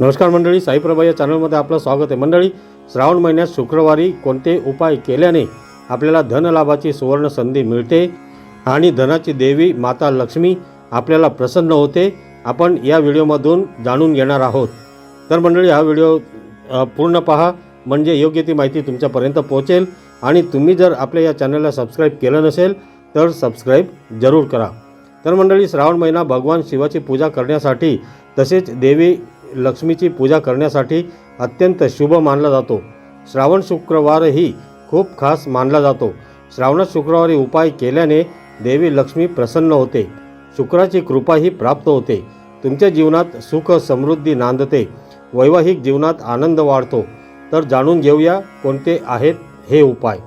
नमस्कार मंडळी साईप्रभा या चॅनलमध्ये आपलं स्वागत आहे. मंडळी श्रावण महिन्यात शुक्रवारी कोणते उपाय केल्याने आपल्याला धनलाभाची सुवर्ण संधी मिळते आणि धनाची देवी माता लक्ष्मी आपल्याला प्रसन्न होते आपण या व्हिडिओमधून जाणून घेणार आहोत. तर मंडळी हा व्हिडिओ पूर्ण पहा म्हणजे योग्य ती माहिती तुमच्यापर्यंत पोहोचेल आणि तुम्ही जर आपल्या या चॅनलला सबस्क्राईब केलं नसेल तर सबस्क्राईब जरूर करा. तर मंडळी श्रावण महिना भगवान शिवाची पूजा करण्यासाठी तसेच देवी लक्ष्मीची पूजा करण्यासाठी अत्यंत शुभ मानला जातो. श्रावण शुक्रवारही खूप खास मानला जातो. श्रावणात शुक्रवारी उपाय केल्याने देवी लक्ष्मी प्रसन्न होते. शुक्राची कृपाही प्राप्त होते. तुमच्या जीवनात सुख समृद्धी नांदते. वैवाहिक जीवनात आनंद वाढतो. तर जाणून घेऊया कोणते आहेत हे उपाय.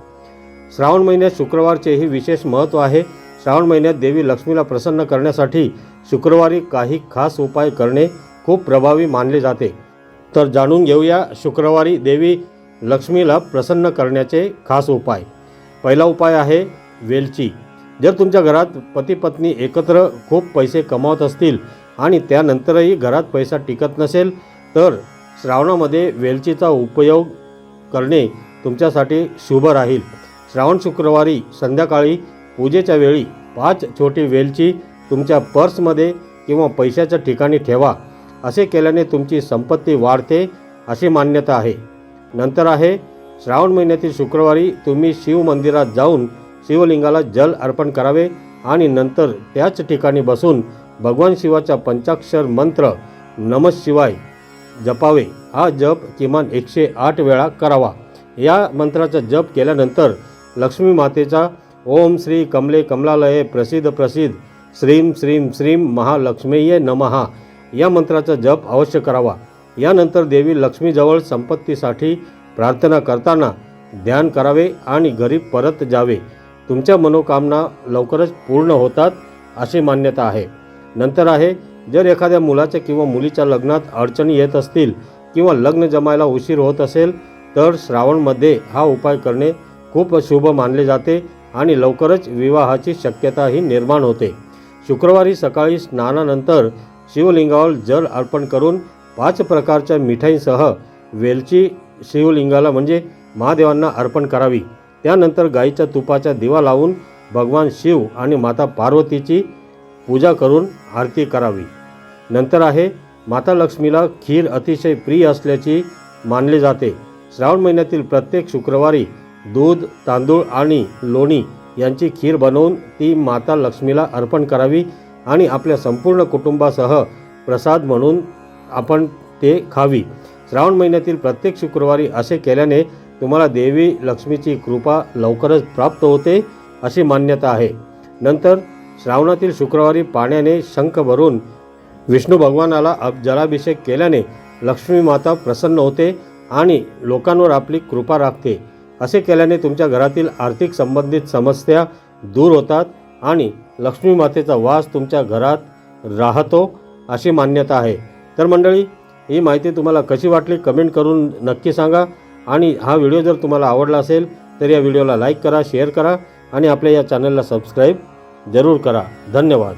श्रावण महिन्यात शुक्रवारचेही विशेष महत्त्व आहे. श्रावण महिन्यात देवी लक्ष्मीला प्रसन्न करण्यासाठी शुक्रवारी काही खास उपाय करणे खूप प्रभावी मानले जाते. तर जाणून घेऊया शुक्रवारी देवी लक्ष्मीला प्रसन्न करण्याचे खास उपाय. पहिला उपाय आहे वेलची. जर तुमच्या घरात पती पत्नी एकत्र खूप पैसे कमावत असतील आणि त्यानंतरही घरात पैसा टिकत नसेल तर श्रावणामध्ये वेलचीचा उपयोग करणे तुमच्यासाठी शुभ राहील. श्रावण शुक्रवारी संध्याकाळी पूजेच्या वेळी पाच छोटी वेलची तुमच्या पर्समध्ये किंवा पैशाच्या ठिकाणी ठेवा. असे केल्याने तुमची संपत्ती वाढते अशी मान्यता आहे. नंतर आहे श्रावण महिन्यातील शुक्रवारी तुम्ही शिव मंदिरात जाऊन शिवलिंगाला जल अर्पण करावे आणि नंतर त्याच ठिकाणी बसून भगवान शिवाचा पंचाक्षर मंत्र नम शिवाय जपावे. हा जप किमान एकशे आठ वेळा करावा. या मंत्राचा जप केल्यानंतर लक्ष्मी मातेचा ओम श्री कमले कमलालये प्रसिद्ध प्रसिद्ध श्रीम श्रीम श्रीम महालक्ष्मीये नमहा या मंत्राचा जप अवश्य करावा. यानंतर देवी लक्ष्मीजवळ संपत्तीसाठी प्रार्थना करताना ध्यान करावे आणि घरी परत जावे. तुमच्या मनोकामना लवकरच पूर्ण होतात अशी मान्यता आहे. नंतर आहे जर एखाद्या मुलाच्या किंवा मुलीच्या लग्नात अडचणी येत असतील किंवा लग्न जमायला उशीर होत असेल तर श्रावणमध्ये हा उपाय करणे खूप शुभ मानले जाते आणि लवकरच विवाहाची शक्यताही निर्माण होते. शुक्रवारी सकाळी स्नानानंतर शिवलिंगावर जल अर्पण करून पाच प्रकारच्या मिठाईसह वेलची शिवलिंगाला म्हणजे महादेवांना अर्पण करावी. त्यानंतर गाईच्या तुपाचा दिवा लावून भगवान शिव आणि माता पार्वतीची पूजा करून आरती करावी. नंतर आहे माता लक्ष्मीला खीर अतिशय प्रिय असल्याची मानले जाते. श्रावण महिन्यातील प्रत्येक शुक्रवारी दूध तांदूळ आणि लोणी यांची खीर बनवून ती माता लक्ष्मीला अर्पण करावी. आणि आपल्या संपूर्ण कुटुंबासह प्रसाद म्हणून आपण ते खावी. श्रावण महिन्यातील प्रत्येक शुक्रवारी असे केल्याने तुम्हाला देवी लक्ष्मीची कृपा लवकरच प्राप्त होते अशी मान्यता आहे. नंतर श्रावणातील शुक्रवारी पाण्याने शंख भरून विष्णू भगवानाला जलाभिषेक केल्याने लक्ष्मी माता प्रसन्न होते आणि लोकांवर आपली कृपा राखते. असे केल्याने तुमच्या घरातील आर्थिक संबंधित समस्या दूर होतात. आणि लक्ष्मी मातेचा वास तुमच्या घरात राहतो अशी मान्यता आहे. तर मंडळी ही माहिती तुम्हाला कशी वाटली कमेंट करून नक्की सांगा आणि हा व्हिडिओ जर तुम्हाला आवडला असेल तर या व्हिडिओला लाईक करा शेअर करा आणि आपल्या या चॅनलला सबस्क्राईब जरूर करा. धन्यवाद.